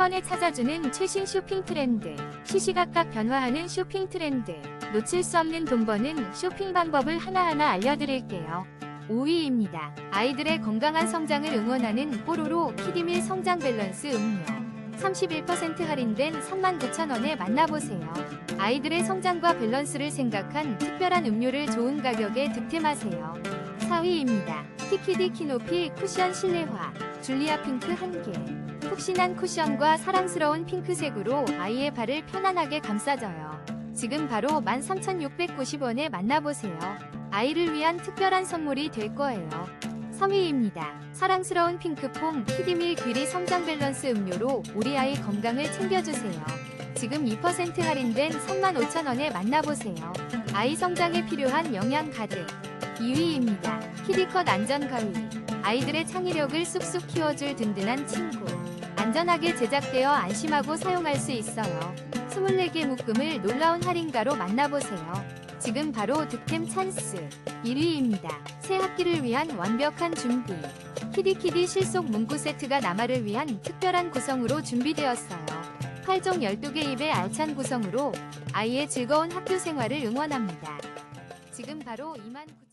번에 찾아주는 최신 쇼핑 트렌드. 시시각각 변화하는 쇼핑 트렌드. 놓칠 수 없는 돈 버는 쇼핑 방법을 하나하나 알려드릴게요. 5위입니다. 아이들의 건강한 성장을 응원하는 뽀로로 키디밀 성장 밸런스 음료. 31% 할인된 39,000원에 만나보세요. 아이들의 성장과 밸런스를 생각한 특별한 음료를 좋은 가격에 득템하세요. 4위입니다. 티키디 키노피 쿠션 실내화 줄리아 핑크 1개 푹신한 쿠션과 사랑스러운 핑크색으로 아이의 발을 편안하게 감싸줘요. 지금 바로 13,690원에 만나보세요. 아이를 위한 특별한 선물이 될 거예요. 3위입니다. 사랑스러운 핑크퐁 키디밀 귀리 성장 밸런스 음료로 우리 아이 건강을 챙겨주세요. 지금 2% 할인된 35,000원에 만나보세요. 아이 성장에 필요한 영양 가득. 2위입니다. 키디컷 안전 가위. 아이들의 창의력을 쑥쑥 키워줄 든든한 친구. 안전하게 제작되어 안심하고 사용할 수 있어요. 24개 묶음을 놀라운 할인가로 만나보세요. 지금 바로 득템 찬스. 1위입니다. 새 학기를 위한 완벽한 준비. 키디키디 실속 문구 세트가 남아를 위한 특별한 구성으로 준비되었어요. 8종 12개 입의 알찬 구성으로 아이의 즐거운 학교 생활을 응원합니다. 지금 바로 2만 9